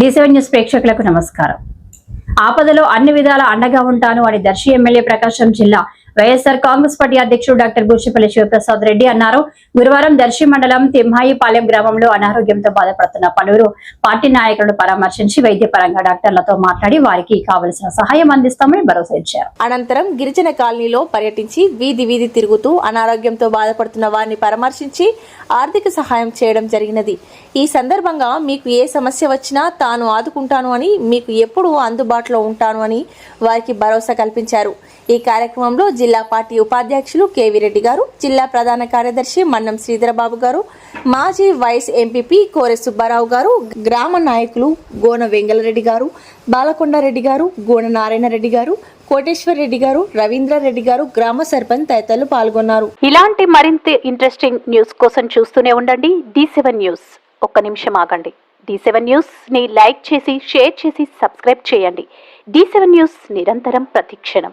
డిసెవెన్ news ప్రేక్షకులకు నమస్కారం. ఆపదలో అన్ని విధాల అండగా ఉంటాను అని దర్శి ఎమ్మెల్యే ప్రకాశం జిల్లా వైఎస్ఆర్ కాంగ్రెస్ పార్టీ అధ్యక్షుడు డాక్టర్ గుర్చిపల్లి శివప్రసాద్ రెడ్డి అన్నారు. గురువారం దర్శి మండలం తిమ్మాయిపాలెం గ్రామంలో అనారోగ్యంతో బాధపడుతున్న పలువురు పార్టీ నాయకులను పరామర్శించి వైద్యపరంగా డాక్టర్లతో మాట్లాడి వారికి కావలసిన సహాయం అందిస్తామని భరోసా ఇచ్చారు. అనంతరం గిరిజన కాలనీలో పర్యటించి వీధి వీధి తిరుగుతూ అనారోగ్యంతో బాధపడుతున్న వారిని పరామర్శించి ఆర్థిక సహాయం చేయడం జరిగినది. ఈ సందర్భంగా మీకు ఏ సమస్య వచ్చినా తాను ఆదుకుంటాను అని మీకు ఎప్పుడు అందుబాటులో ఉంటాను అని వారికి భరోసా కల్పించారు. ఈ కార్యక్రమంలో జిల్లా పార్టీ ఉపాధ్యక్షులు కేవీ రెడ్డి గారు జిల్లా ప్రధాన కార్యదర్శి మన్నం శ్రీధరబాబు గారు మాజీ వైస్ ఎంపీపీ కోరె సుబ్బారావు గారు గ్రామ నాయకులు గోన వెంగళరెడ్డి గారు బాలకొండారెడ్డి గారు గోన నారాయణ రెడ్డి గారు కోటేశ్వర్ రెడ్డి గారు రవీంద్ర రెడ్డి గారు గ్రామ సర్పంచ్ తదితరులు పాల్గొన్నారు. ఇలాంటి మరింత ఇంట్రెస్టింగ్ న్యూస్ కోసం చూస్తూనే ఉండండి. డి సెవెన్ న్యూస్ ఒక్క నిమిషం ఆగండి. డి సెవెన్ న్యూస్ని లైక్ చేసి షేర్ చేసి సబ్స్క్రైబ్ చేయండి. డి సెవెన్ న్యూస్ నిరంతరం ప్రతిక్షణం.